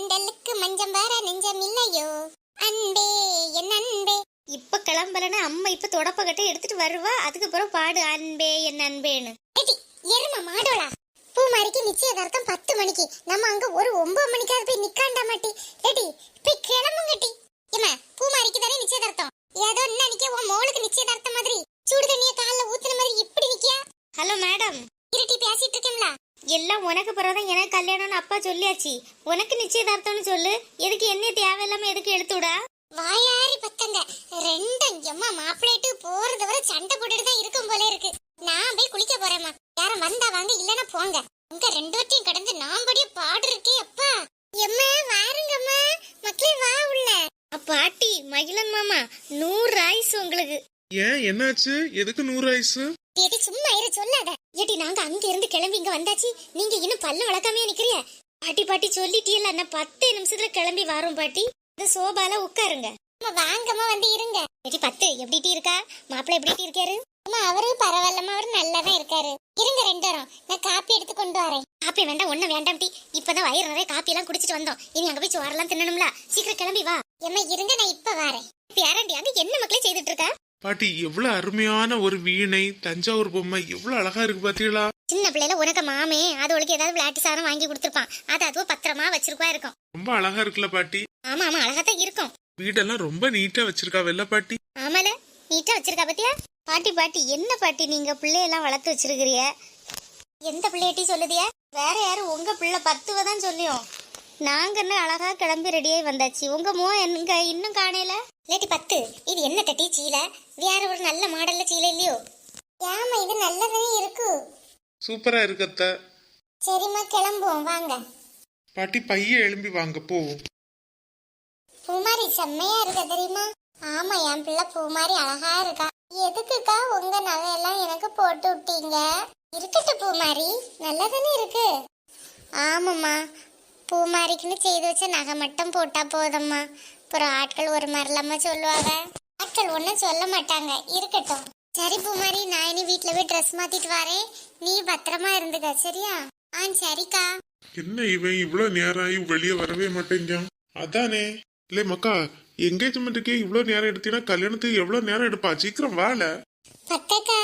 தெண்டலுக்கு மஞ்சம் வர நெஞ்சம் இல்லையோ அன்பே என் அன்பே. இப்ப கிளம்பலன்னா அம்மா இப்ப தொடப்பக்கட்டை எடுத்துட்டு வருவா. அதுக்கப்புறம் பாடு அன்பே என் அன்பேன்னு. எரும மாடோளா? பூமாரிக்கு நிச்சயதார்த்தம் பத்து மணிக்கு. நம்ம அங்க ஒரு ஒன்பது மணிக்காவது போய் நிக்காண்டா மாட்டி. ஏடி போய் கிளம்புங்கட்டி ஏமா பூமாரிக்கு தானே நிச்சயதார்த்தம்? ஏதோ நினைக்க உன் மோளுக்கு நிச்சயதார்த்தம் மாதிரி. சூடு தண்ணிய கால்ல ஊத்துன மாதிரி இப்படி நிக்கியா? Hello madam. இருட்டி பேசிட்டு இருக்கேன்ல எல்லாம் உனக்கு பிறகுதான் எனக்கு கல்யாணம்னு அப்பா சொல்லியாச்சு. உனக்கு நிச்சயதார்த்தம்னு சொல்லு. எதுக்கு என்ன தேவையில்லாம எதுக்கு எடுத்து விடா? வாயாரி பத்தங்க ரெண்டும் எம்மா மாப்பிள்ளைட்டு போறது வரை சண்டை போட்டுட்டு தான் இருக்கும் போல இருக்கு. நான் போய் குளிக்க போறேம்மா. யாரும் வந்தா வாங்க இல்லனா போங்க. உங்க ரெண்டு வட்டியும் கடந்து நான் படிய பாடு இருக்கே அப்பா. எம்மா வாருங்கம்மா. மக்களே வா உள்ள. பாட்டி மகிழன் மாமா நூறு ஆயுசு உங்களுக்கு. ஏன் என்னாச்சு? எதுக்கு நூறு ஐஸு ஏடி சும்மா இரு சொல்லாத. ஏடி நாங்க அங்க இருந்து கிளம்பி இங்க வந்தாச்சு. நீங்க இன்னும் பல்ல வளர்க்காமயே நிக்கிறிய? பாட்டி பாட்டி சொல்லிட்டீல்ல நான் பத்து நிமிஷத்துல கிளம்பி வரோம் பாட்டி. இந்த சோபால உட்காருங்க. வாங்கம்மா வந்து இருங்க. ஏடி பத்து எப்படிட்டி இருக்கா? மாப்பிள்ள எப்படிட்டி இருக்காரு? அம்மா அவரு பரவாயில்லம்மா அவரு நல்லா தான் இருக்காரு. இருங்க ரெண்டு வரும் நான் காப்பி எடுத்து கொண்டு வரேன். காப்பி வேண்டாம் ஒண்ணும் வேண்டாம் டி. இப்பதான் வயிறு நிறைய காப்பி எல்லாம் குடிச்சிட்டு வந்தோம். இனி அங்க போய் சோறெல்லாம் தின்னணும்ல. சீக்கிரம் கிளம்பி வா. எம்மா இருங்க நான் இப்ப வரேன். பேரண்டி அங்க என்ன மக்களே செய்துட்டு இருக்கா? பாட்டி எவ்வளவு அருமையான ஒரு வீணை தஞ்சாவூர் பொம்மை எவ்வளவு அழகா இருக்கு பாத்தீங்களா? சின்ன பிள்ளைல உனக்கு மாமே அது உனக்கு ஏதாவது விளையாட்டு சாரம் வாங்கி கொடுத்துருப்பான். அது அதுவும் பத்திரமா வச்சிருக்கா இருக்கும். ரொம்ப அழகா இருக்குல்ல பாட்டி? ஆமா ஆமா அழகா தான் இருக்கும். வீடெல்லாம் ரொம்ப நீட்டா வச்சிருக்கா வெள்ள பாட்டி? ஆமால நீட்டா வச்சிருக்கா பாத்தியா? பாட்டி பாட்டி என்ன பாட்டி நீங்க பிள்ளையெல்லாம் வளர்த்து வச்சிருக்கிறிய எந்த பிள்ளையாட்டி சொல்லுதியா? வேற யாரும் உங்க பிள்ளை பத்துவ தான் சொல்லியும். நாங்க என்ன அழகா கிளம்பி ரெடியாகி வந்தாச்சு. உங்க மோ எங்க இன்னும் காணையில லேட்டி பத்து இது என்ன தட்டி சீலை? வேற ஒரு நல்ல மாடல்ல சீலை இல்லையோ? ஏமா இது நல்லதானே இருக்கு? சூப்பரா இருக்கு அத்தை. சரிம்மா கிளம்புவோம். வாங்க. பாட்டி பைய எழும்பி வாங்க போவோம். பூமாரி செம்மையா இருக்க தெரியுமா? ஆமா என் பிள்ளை பூமாரி அழகா இருக்கா. எதுக்குக்கா உங்க நகையெல்லாம் எனக்கு போட்டு விட்டீங்க? இருக்கட்டும் பூமாரி நல்லதானே இருக்கு? ஆமாம்மா. பூமாரிக்குன்னு செய்து வச்ச நகை மட்டும் போட்டா போதும்மா. அப்புறம் ஆட்கள் ஒரு மாதிரிலாமா சொல்லுவாங்க. ஆட்கள் ஒன்றும் சொல்ல மாட்டாங்க. இருக்கட்டும். சரி பூமாரி நான் இனி வீட்டில் போய் ட்ரெஸ் மாத்திட்டு வரேன். நீ பத்திரமா இருந்துக்க சரியா? ஆ சரிக்கா. என்ன இவன் இவ்வளவு நேரம் ஆகி வெளியே வரவே மாட்டேங்கான் அதானே. இல்லை மக்கா என்கேஜ்மெண்ட்டுக்கே இவ்வளவு நேரம் எடுத்தீங்கன்னா கல்யாணத்துக்கு எவ்வளவு நேரம் எடுப்பா? சீக்கிரம் வாழ பத்தக்கா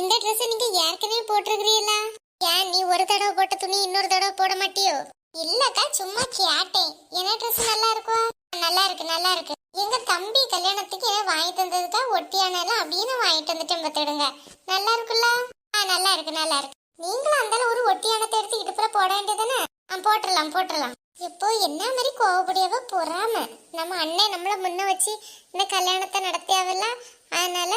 இந்த ட்ரெஸ் நீங்க ஏற்கனவே போட்டிருக்கிறீங்களா? ஏன் நீ ஒரு தடவை போட்ட துணி இன்னொரு தடவை போட மாட்டியோ? இல்லக்கா சும்மா கேட்டேன். என்ன ட்ரெஸ் நல்லா இருக்கும் நல்லா இருக்கு நல்லா இருக்கு. எங்க தம்பி கல்யாணத்துக்கு என்ன வாங்கி தந்ததுக்கா? ஒட்டியான அப்படின்னு வாங்கிட்டு வந்துட்டேன் பத்துடுங்க நல்லா இருக்குல்ல? ஆ நல்லா இருக்கு நல்லா இருக்கு. நீங்களும் அந்த ஒரு ஒட்டியானத்தை எடுத்து இடுப்புல போட வேண்டியதானே ஆ போட்டுடலாம் போட்டுடலாம். இப்போ என்ன மாதிரி கோவப்படியாவ பொறாம. நம்ம அண்ணன் நம்மளை முன்ன வச்சு இந்த கல்யாணத்தை நடத்தியாவல்ல. அதனால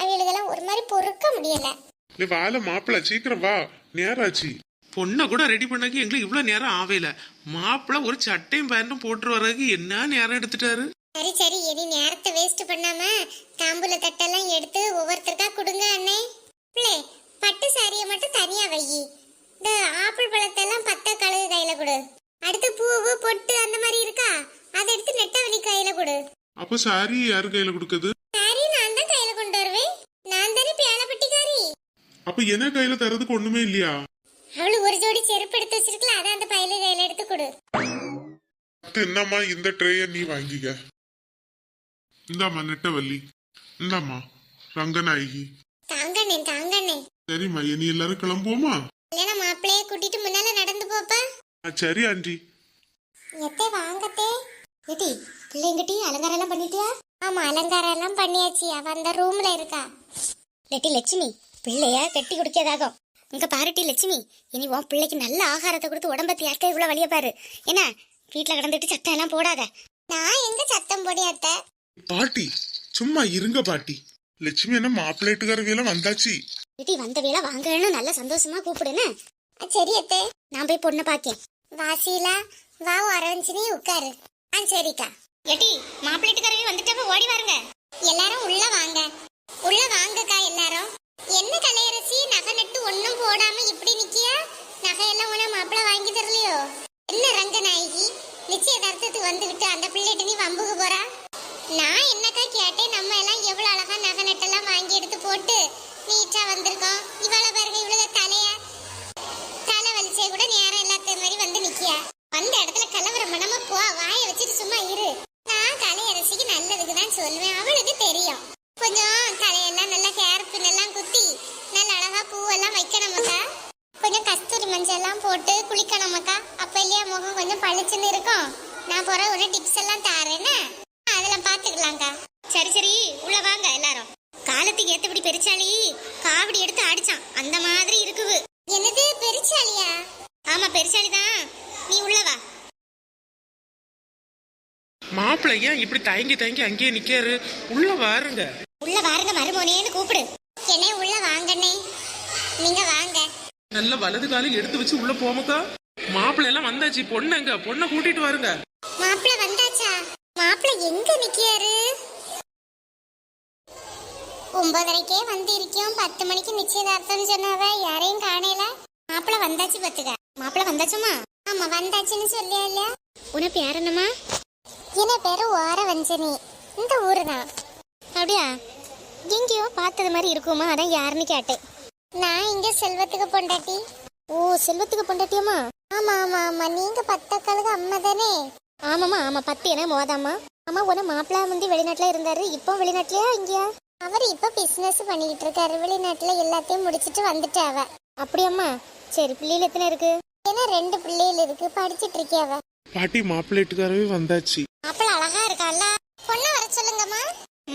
அவளுக்கெல்லாம் ஒரு மாதிரி பொறுக்க முடியல. வாழ மாப்பிள்ள சீக்கிரம் வா. நேராச்சு. பொண்ணை கூட ரெடி பண்ணக்கு எங்களுக்கு இவ்வளவு நேரம் ஆவேல மாப்பிள்ள ஒரு சட்டையும் பேண்ட்டும் போட்டு வர்றதுக்கு என்ன நேரம் எடுத்துட்டாரு? சரி சரி இனி நேரத்தை வேஸ்ட் பண்ணாம தாம்பூல தட்டெல்லாம் எடுத்து ஒவ்வொருத்தருக்கா கொடுங்க அண்ணே. பிள்ளை பட்டு சாரியை மட்டும் தனியா வை. இந்த ஆப்பிள் பழத்தெல்லாம் பத்த கழுகு கையில கொடு. அடுத்து பூவு பொட்டு அந்த மாதிரி இருக்கா? அதை எடுத்து நெட்டவழி கையில கொடு. அப்போ சாரி யாரு கையில கொடுக்குது? சாரி நான் தான் கையில கொண்டு வருவேன். நான் தானே பேலப்பட்டிக்காரி அப்ப என்ன கையில தரதுக்கு ஒண்ணுமே இல்லையா? செருப்பு எடுத்து வச்சிருக்கல அதை அந்த பையில கையில எடுத்து கொடு. என்னம்மா இந்த ட்ரேய நீ வாங்கிக்க. இந்தாம்மா நெட்டவள்ளி. இந்தாம்மா ரங்கநாயகி. தாங்கண்ணே தாங்கண்ணே சரிம்மா இனி எல்லாரும் கிளம்புவோமா? இல்லைன்னா மாப்பிள்ளைய கூட்டிட்டு முன்னால நடந்து போப்பா. ஆ, சரி ஆண்டி. எத்தே வாங்கத்தே. எடி பிள்ளைங்கிட்டி அலங்காரம் எல்லாம் பண்ணிட்டியா? ஆமா அலங்காரம் எல்லாம் பண்ணியாச்சு. அவ அந்த ரூம்ல இருக்கா. லெட்டி லட்சுமி பிள்ளைய கட்டி குடிக்காதாகும் இங்க பாருட்டி லட்சுமி. இனி உன் பிள்ளைக்கு நல்ல ஆகாரத்தை கொடுத்து உடம்ப தியாக்க இவ்வளவு வழிய பாரு. என்ன? வீட்டுல கிடந்துட்டு சத்தம் எல்லாம் போடாத. நான் எங்க சத்தம் போடியாத்த பாட்டி சும்மா இருங்க பாட்டி. லட்சுமி என்ன மாப்பிள்ளைட்டுக்காரவியெல்லாம் வந்தாச்சு? லெட்டி வந்த வேளை வாங்கன்னு நல்ல சந்தோஷமா கூப்பிடுன்னு ஆ, சரி அத்தே. நான் போய் பொண்ணை பாக்கேன். வாசிலா வா அரவஞ்சினி உட்காரு. ஆ சரிக்கா. லெட்டி மாப்பிள்ளைட்டுக்காரவே வந்துட்டாப்ப ஓடி வாருங்க. எல்லாரும் உள்ள வாங்க. உள்ள வாங்கக்கா எல்லாரும். போடாம இப்படி நிக்கியா? நகையெல்லாம் உன மாப்பிள்ள வாங்கி தரலையோ? என்ன ரங்கநாயகி? நிச்சயதார்த்தத்துக்கு வந்துகிட்டு அந்த பிள்ளைகிட்ட நீ வம்புக்கு போறா? நான் என்னக்கா கேட்டேன்? நம்ம எல்லாம் எவ்வளவு அழகா நகை நட்டெல்லாம் வாங்கி எடுத்து போட்டு நீட்டா வந்திருக்கோம். இவ்வளவு பாருங்க இவ்வளவு தலை சரி சரி உள்ள வாங்க எல்லாரும். காலத்துக்கு ஏத்தபடி பெருச்சாளி காவடி எடுத்து அடிச்சான். அந்த மாதிரி இருக்குது. என்னது பெருச்சாலியா ஆமா பெருச்சாளி தான் நீ உள்ள வா. மாப்பிள்ளை ஏன் இப்படி தயங்கி தயங்கி அங்கேயே நிக்காரு? உள்ள வாருங்க. உள்ள வாருங்க மருமோனேன்னு கூப்பிடு. என்னே உள்ள வாங்கண்ணே. நீங்க வாங்க. நல்ல வலது காலை எடுத்து வச்சு உள்ள போமக்கா. மாப்பிள்ளை எல்லாம் வந்தாச்சு. பொண்ணுங்க பொண்ணை கூட்டிட்டு வாருங்க. மாப்பிள்ள வந்தாச்சா? மாப்பிள்ள எங்க நிக்கியாரு ஒன்பதரைக்கே வந்து இருக்கோம் பத்து மணிக்கு நிச்சயதார்த்தம் சொன்னவ யாரையும் காணல. மாப்பிள்ள வந்தாச்சு பத்துக்க மாப்பிள்ள வந்தாச்சுமா? ஆமா வந்தாச்சுன்னு சொல்லியா இல்லையா உன பேர் என்னம்மா? என்ன பேரு? ஓர வஞ்சனி இந்த ஊரு தான் அப்படியா? எங்கேயோ பார்த்தது மாதிரி இருக்குமா? அதான் யாருன்னு கேட்டேன். நான் இங்க செல்வத்துக்கு பொண்டாட்டி. ஓ செல்வத்துக்கு பொண்டாட்டியம்மா? ஆமா ஆமா ஆமா. நீங்க பத்தக்காலுக்கு அம்மா தானே. ஆமாம்மா ஆமா. பத்து என்ன மோதாம்மா. ஆமா உன மாப்பிள்ள முந்தி வெளிநாட்டுல இருந்தாரு. இப்போ வெளிநாட்டுலயா இங்கேயா? அவர் இப்ப பிசினஸ் பண்ணிக்கிட்டு இருக்காரு. வெளிநாட்டுல எல்லாத்தையும் முடிச்சிட்டு வந்துட்டாவ அப்படியாம்மா சரி பிள்ளைகள் எத்தனை இருக்கு? ஏன்னா ரெண்டு பிள்ளைகள் இருக்கு. படிச்சிட்டு இருக்கியாவ பாட்டி மாப்பிள்ளைட்டுக்காரவே வந்தாச்சு. மாப்பிள்ள அழகா இருக்கால பொண்ணு வர சொல்லுங்கம்மா.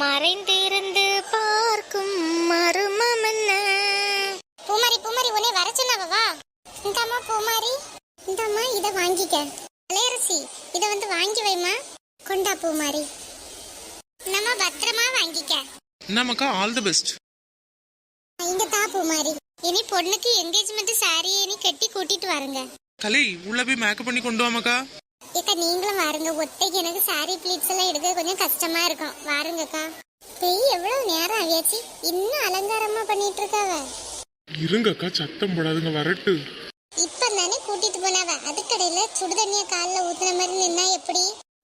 மறைந்திருந்து பார்க்கும் மருமம் என்ன? பூமாரி பூமாரி உன்னை வர சொன்னவ இந்தாம்மா பூமாரி. இந்தாம்மா இத வாங்கிக்க இளையரசி இத வந்து வாங்கி வைமா கொண்டா பூமாரி நம்ம பத்திரமா வாங்கிக்க நமக்கா ஆல் தி பெஸ்ட் இங்க தா பூமாரி இனி பொண்ணுக்கு என்கேஜ்மெண்ட் சாரியை இனி கட்டி கூட்டிட்டு வாருங்க. கலை உள்ள போய் மேக்கப் பண்ணி கொண்டு வாமக்கா. ஏக்கா நீங்களும் வாருங்க. ஒத்தைக்கு எனக்கு சாரி ப்ளீட்ஸ் எல்லாம் எடுக்க கொஞ்சம் கஷ்டமா இருக்கும். வாருங்கக்கா. பெய் எவ்வளவு நேரம் ஆகியாச்சு? இன்னும் அலங்காரமா பண்ணிட்டு இருக்காவ இருங்கக்கா சத்தம் போடாதுங்க வரட்டு. இப்ப தானே கூட்டிட்டு போனாவ? அதுக்கடையில சுடுதண்ணிய கால்ல ஊத்துன மாதிரி நின்னா எப்படி?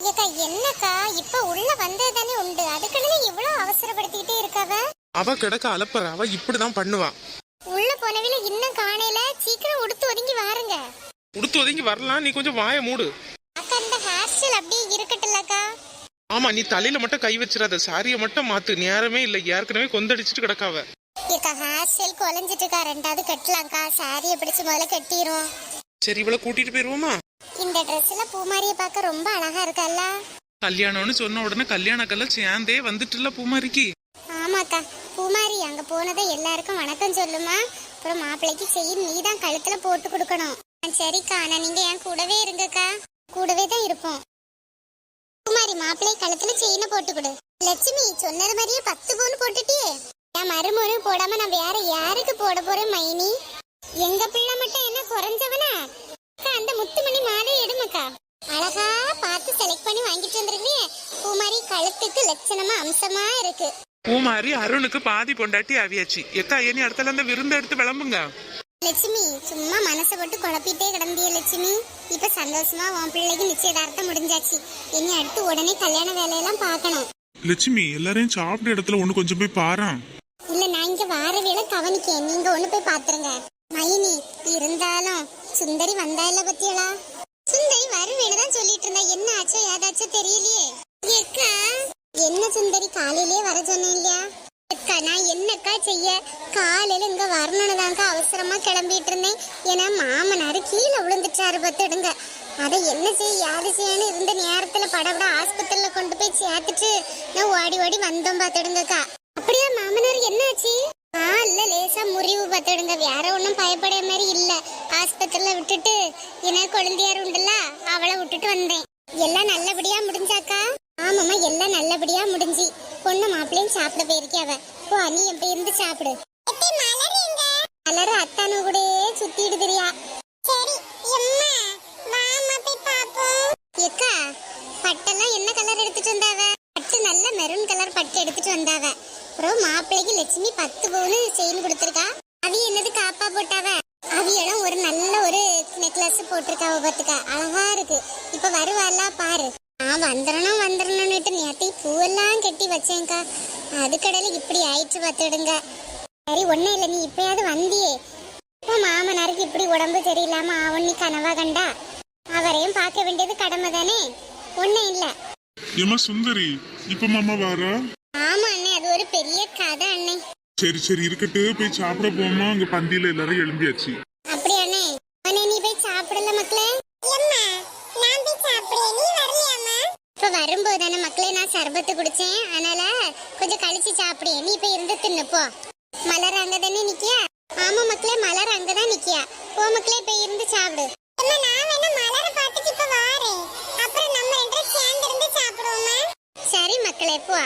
ஏக்கா என்னக்கா? இப்ப உள்ள வந்தது தானே உண்டு. அதுக்கடையில இவ்வளவு அவசரப்படுத்திக்கிட்டே இருக்காவ? அவ கிடக்க அலப்பற. அவ இப்படிதான் பண்ணுவா. உள்ள போனவில இன்னும் காணையில சீக்கிரம் உடுத்து ஒதுங்கி வாருங்க. உடுத்து ஒதுங்கி வரலாம். நீ கொஞ்சம் வாய மூடு. அக்கா இந்த ஹேர் ஸ்டைல் அப்படியே இருக்கட்டும்லக்கா. ஆமா நீ தலையில மட்டும் கை வச்சிடாத. சாரிய மட்டும் மாத்து. நேரமே இல்ல. ஏற்கனவே கொந்தடிச்சிட்டு கிடக்காவ. ஏக்கா ஹேர் ஸ்டைல் குலைஞ்சிட்டு இருக்கா. ரெண்டாவது கட்டலாம்க்கா. சாரியை பிடிச்சு முதல்ல கட்டிரும் சரி இவளை கூட்டிட்டு போயிருவோமா? இந்த ட்ரெஸ்ல பூமாரியை பார்க்க ரொம்ப அழகா இருக்கல்ல? கல்யாணம்னு சொன்ன உடனே கல்யாணக்கெல்லாம் சேர்ந்தே வந்துட்டுல பூமாரிக்கு. ஆமாக்கா பூமாரி அங்க போனதை எல்லாருக்கும் வணக்கம் சொல்லுமா. அப்புறம் மாப்பிள்ளைக்கு செயின் நீ தான் கழுத்துல போட்டு கொடுக்கணும். சரிக்கா ஆனா நீங்க என் கூடவே இருங்கக்கா. கூடவே தான் இருப்போம். பூமாரி மாப்பிள்ளை கழுத்துல செயினை போட்டு கொடு. லட்சுமி சொன்னது மாதிரியே பத்து பவுன் போட்டுட்டியே. என் மருமொரு போடாம நான் வேற யாருக்கு போட போறேன் மைனி? எங்க பிள்ளை மட்டும் என்ன குறைஞ்சவனா? அந்த முத்துமணி மாலை எடுமக்கா? அழகா பார்த்து செலக்ட் பண்ணி வாங்கிட்டு வந்திருக்கீங்க பூமாரி கழுத்துக்கு லட்சணமா அம்சமா இருக்கு. பூமாரி அருணுக்கு பாதி பொண்டாட்டி ஆவியாச்சு. எக்கா ஏனி இடத்துல அந்த விருந்து எடுத்து விளம்புங்க. லட்சுமி சும்மா மனசை போட்டு குழப்பிட்டே கிடந்திய லட்சுமி. இப்ப சந்தோஷமா உன் பிள்ளைக்கு நிச்சயதார்த்தம் முடிஞ்சாச்சு. இனி அடுத்து உடனே கல்யாண வேலையெல்லாம் பார்க்கணும். லட்சுமி எல்லாரையும் சாப்பிட்ட இடத்துல ஒண்ணு கொஞ்சம் போய் பாரான் இல்ல நான் இங்க வார வேலை கவனிக்கேன். நீங்க ஒண்ணு போய் பாத்துருங்க. மைனி இருந்தாலும் சுந்தரி வந்தா இல்ல பத்தியலா சுந்தரி வருவேன்னு தான் சொல்லிட்டு இருந்தா என்ன ஆச்சோ ஏதாச்சோ தெரியலையே. ஏக்கா என்ன சுந்தரி காலையிலேயே வர சொன்னேன் இல்லையா அக்கா நான் என்னக்கா செய்ய? காலையில இங்க வரணும்னு தாங்க அவசரமா கிளம்பிட்டு இருந்தேன் ஏன்னா மாமனார் கீழே விழுந்துட்டாரு பத்துடுங்க அதை என்ன செய்ய யாது செய்யன்னு இருந்த நேரத்துல படபட ஆஸ்பத்திரியில கொண்டு போய் சேர்த்துட்டு நான் ஓடி ஓடி வந்தோம் பாத்துடுங்கக்கா அப்படியா மாமனார் என்ன ஆச்சு? லேசா முறிவு பார்த்துடுங்க. வேற ஒண்ணும் பயப்பட மாதிரி இல்ல. ஆஸ்பத்திரியில விட்டுட்டு என்ன குழந்தையார் உண்டுல்ல அவளை விட்டுட்டு வந்தேன். எல்லாம் நல்லபடியா முடிஞ்சாக்கா? ஆமாம்மா எல்லாம் நல்லபடியா முடிஞ்சு. பொண்ணு மாப்பிள்ளையும் சாப்பிட போயிருக்கியாவ போ நீ எப்படி இருந்து சாப்பிடு. மலர் அத்தானு கூட சுத்திட்டு தெரியா. சரி ஏக்கா பட்டெல்லாம் என்ன கலர் எடுத்துட்டு வந்தாவ பட்டு நல்ல மெரூன் கலர் பட்டு எடுத்துட்டு வந்தாவ அப்புறம் மாப்பிள்ளைக்கு லட்சுமி பத்து பவுனு செயின் கொடுத்துருக்கா. அவி என்னது காப்பா போட்டாவ? அவியெல்லாம் ஒரு நல்ல ஒரு நெக்லஸ் போட்டிருக்காவ பார்த்துக்கா அழகா இருக்கு. இப்ப வருவாளா பாரு. நான் வந்துடணும் வந்துடணும்னுட்டு நேத்தி பூவெல்லாம் கட்டி வச்சேன்க்கா. அதுக்கடையில இப்படி ஆயிடுச்சு பார்த்துடுங்க சரி ஒன்னும் இல்லை. நீ இப்பயாவது வந்தியே. இப்போ மாமனாருக்கு இப்படி உடம்பு சரியில்லாம ஆவண்ணி கனவா கண்டா? அவரையும் பார்க்க வேண்டியது கடமை தானே ஒன்றும் இல்லை. ஏமா சுந்தரி இப்ப மாமா வாரா ஆமா அண்ணே அது ஒரு பெரிய கதை அண்ணே. சரி சரி இருக்கட்டு. போய் சாப்பிட போமா அங்க பந்தியில எல்லாரும் எழும்பியாச்சு. அப்படி அண்ணே அண்ணே நீ போய் சாப்பிடல மக்களே? நான் சாப்பிடு நீ வரலையாமா இப்ப வரும்போது தானே மக்களே நான் சர்பத்து குடிச்சேன். அதனால கொஞ்சம் கழிச்சு சாப்பிடு. நீ இப்ப இருந்து தின்னு போ. மலர் அங்க தானே நிக்கியா? ஆமா மக்களே மலர் அங்கதான் நிக்கியா? போ மக்களே இப்ப இருந்து சாப்பிடு. நான் வேணா மலரை பார்த்துட்டு இப்ப வாரேன். அப்புறம் நம்ம ரெண்டு சேர்ந்து இருந்து சாப்பிடுவோமா சரி மக்களே போ.